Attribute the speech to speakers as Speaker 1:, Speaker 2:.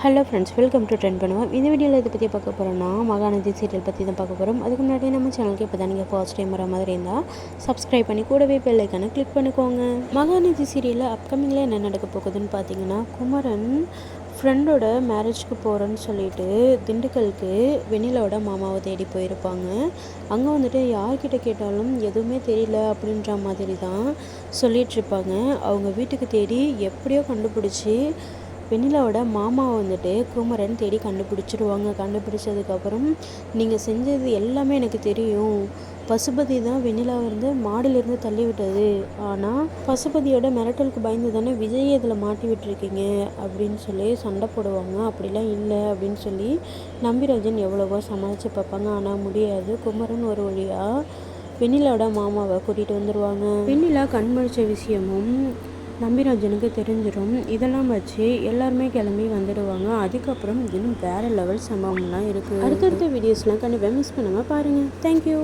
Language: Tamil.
Speaker 1: Hello friends welcome to trend பண்ணுவோம் இந்த வீடியோவில் இதை பற்றி பார்க்க போகிறோம்னா மகாநதி சீரியல் பற்றி தான் பார்க்க போகிறோம் அதுக்கு முன்னாடி நம்ம சேனலுக்கு இப்போ தான் நீங்கள் ஃபர்ஸ்ட் டைம் வர மாதிரி இருந்தால் சப்ஸ்கிரைப் பண்ணி கூடவே பெல்லைக்கான கிளிக் பண்ணிக்கோங்க. மகாநதி சீரியலில் அப்கமிங்கில் என்ன நடக்க போகுதுன்னு பார்த்தீங்கன்னா குமரன் ஃப்ரெண்டோட மேரேஜ்க்கு போகிறேன்னு சொல்லிட்டு திண்டுக்கலுக்கு வெண்ணிலாவோட மாமாவை தேடி போயிருப்பாங்க. அங்கே வந்துட்டு யார்கிட்ட கேட்டாலும் எதுவுமே தெரியல அப்படின்ற மாதிரி தான் சொல்லிகிட்ருப்பாங்க அவங்க வீட்டுக்கு தேடி எப்படியோ கண்டுபிடிச்சி வெண்ணிலாவோட மாமாவை வந்துட்டு குமரன் தேடி கண்டுபிடிச்சிருவாங்க. கண்டுபிடிச்சதுக்கப்புறம் நீங்கள் செஞ்சது எல்லாமே எனக்கு தெரியும். பசுபதி தான் வெண்ணிலா வந்து மாடிலிருந்து தள்ளி விட்டது ஆனால் பசுபதியோட மிரட்டலுக்கு பயந்து தானே விஜய் இதில் மாட்டி விட்டுருக்கீங்க அப்படின்னு சொல்லி சண்டை போடுவாங்க. அப்படிலாம் இல்லை அப்படின்னு சொல்லி நம்பிராஜன் எவ்வளவோ சமாளித்து பார்ப்பாங்க. ஆனால் முடியாது. குமரன் ஒரு வழியாக வெண்ணிலாவோட மாமாவை கூட்டிகிட்டு வந்துடுவாங்க வெண்ணிலா கண்மழிச்ச விஷயமும் நம்பிராஜனுக்கு தெரிஞ்சிடும் இதெல்லாம் வச்சு எல்லாருமே கிளம்பி வந்துடுவாங்க. அதுக்கப்புறம் இன்னும் வேறு லெவல் சம்பவம்லாம் இருக்குது அடுத்தடுத்த வீடியோஸ்லாம் கண்டிப்பாக மிஸ் பண்ணாமல் பாருங்கள் தேங்க்யூ